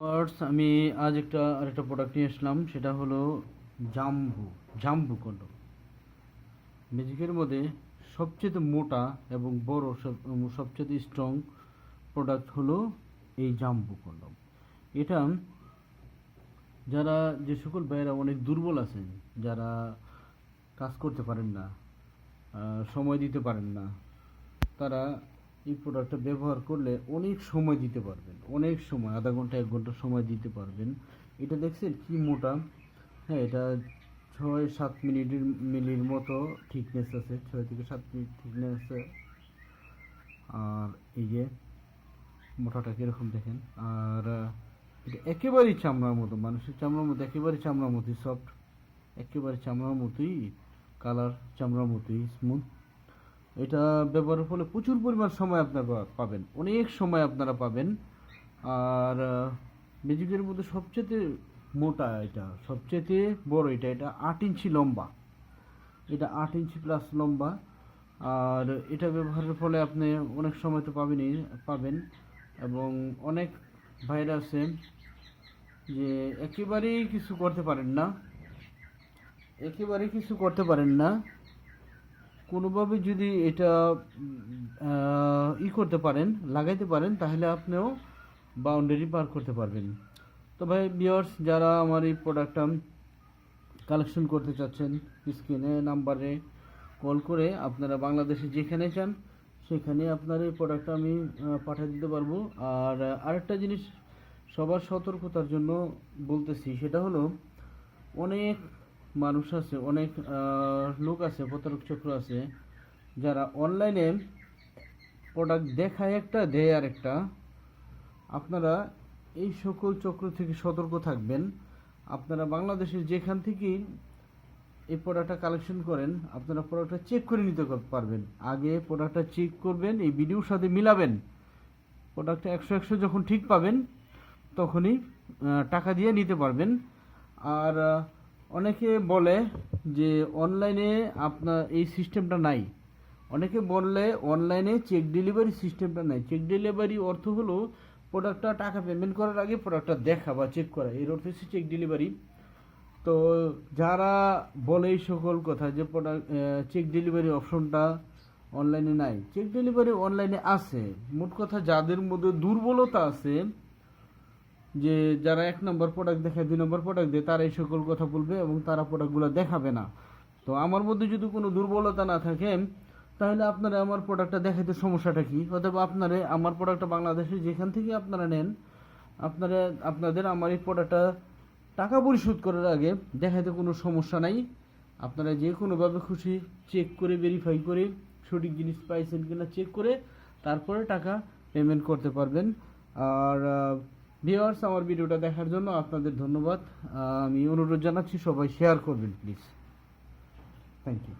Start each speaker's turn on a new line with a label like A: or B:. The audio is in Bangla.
A: ফার্স্ট আমি আজ একটা, আরেকটা প্রোডাক্ট নিয়ে আসলাম সেটা হলো জাম্বু জাম্বু কন্ডম ম্যাজিকের মধ্যে সবচেয়ে মোটা এবং বড় সব সবচেয়ে স্ট্রং প্রোডাক্ট হলো এই জাম্বু কন্ডম এটা যারা যে সকল ভাইয়েরা অনেক দুর্বল আছেন, যারা কাজ করতে পারেন না সময় দিতে পারেন না, তারা এই প্রোডাক্টটা ব্যবহার করলে অনেক সময় দিতে পারবেন। অনেক সময়, আধা ঘণ্টা, এক ঘণ্টা সময় দিতে পারবেন। এটা দেখছেন কি মোটা? হ্যাঁ এটা ছয়, সাত মিনিটের মিলির মতো থিকনেস আছে, ছয় থেকে সাত মিনিট থিকনেস আছে। আর এই যে মোটাটা কীরকম দেখেন? আর এটা একেবারেই চামড়ার মতো, মানুষের চামড়ার মতো একেবারে চামড়ার মতোই সফট একেবারে চামড়ার মতোই কালার চামড়ার মতোই স্মুথ এটা ব্যবহারের ফলে প্রচুর পরিমাণ সময় আপনারা পাবেন। অনেক সময় আপনারা পাবেন। আর ম্যাজিকের মধ্যে সবচেয়ে মোটা এটা সবচেয়ে বড় এটা এটা আট ইঞ্চি লম্বা। এটা আট ইঞ্চি প্লাস লম্বা। আর এটা ব্যবহারের ফলে আপনি অনেক সময় তো পাবেনই, পাবেন। এবং অনেক ভাইরা আছে যে একেবারেই কিছু করতে পারেন না। একেবারেই কিছু করতে পারেন না। কোনোভাবে যদি এটা ই করতে পারেন, লাগাইতে পারেন, তাহলে আপনিও বাউন্ডারি পার করতে পারবেন। তো ভাই বিয়ার্স যারা আমার এই প্রোডাক্টটা কালেকশন করতে চাচ্ছেন স্ক্রিনে নাম্বারে কল করে আপনারা বাংলাদেশে যেখানে চান, সেখানে আপনার এই প্রোডাক্টটা আমি পাঠিয়ে দিতে পারব। আর আরেকটা জিনিস সবার সতর্কতার জন্য বলতেছি, সেটা হলো, অনেক মানুষ আছে, অনেক লোক আছে, প্রতারক চক্র আছে, যারা অনলাইনে প্রোডাক্ট দেখায় একটা, দেয় আর একটা। আপনারা এই সকল চক্র থেকে সতর্ক থাকবেন। আপনারা বাংলাদেশের যেখান থেকেই এই প্রোডাক্টটা কালেকশন করেন, আপনারা প্রোডাক্টটা চেক করে নিতে পারবেন। আগে প্রোডাক্টটা চেক করবেন, এই ভিডিওর সাথে মিলাবেন। প্রোডাক্টটা একশো একশো যখন ঠিক পাবেন, তখনই টাকা দিয়ে নিতে পারবেন। আর অনেকে বলে যে অনলাইনে আপনার এই সিস্টেমটা নাই। অনেকে বললে অনলাইনে চেক ডেলিভারি সিস্টেমটা নাই। চেক ডেলিভারি অর্থ হলো প্রোডাক্টটা টাকা পেমেন্ট করার আগে প্রোডাক্টটা দেখা বা চেক করা। এর অর্থ হচ্ছে চেক ডেলিভারি তো যারা বলে এই সকল কথা যে প্রোডাক্ট চেক ডেলিভারি অপশনটা অনলাইনে নাই। চেক ডেলিভারি অনলাইনে আছে। মোট কথা যাদের মধ্যে দুর্বলতা আছে যে যারা এক নম্বর প্রোডাক্ট দেখায়, দুই নম্বর প্রোডাক্ট দেয়, তারা এই সকল কথা বলবে এবং তারা প্রোডাক্টগুলো দেখাবে না। তো আমার মধ্যে যদি কোনো দুর্বলতা না থাকে, তাহলে আপনারা আমার প্রোডাক্টটা দেখাইতে সমস্যাটা কী? অথবা আপনারা আমার প্রোডাক্টটা বাংলাদেশে যেখান থেকে আপনারা নেন, আপনারা, আপনাদের আমার এই প্রোডাক্টটা টাকা পরিশোধ করার আগে দেখাইতে কোনো সমস্যা নাই। আপনারা যে কোনোভাবে খুশি চেক করে ভেরিফাই করে সঠিক জিনিস পাইছেন কিনা চেক করে তারপরে টাকা পেমেন্ট করতে পারবেন। আর ভিওয়ার্স আমার ভিডিওটা দেখার জন্য আপনাদের ধন্যবাদ। আমি অনুরোধ জানাচ্ছি, সবাই শেয়ার করবেন প্লিজ থ্যাংক ইউ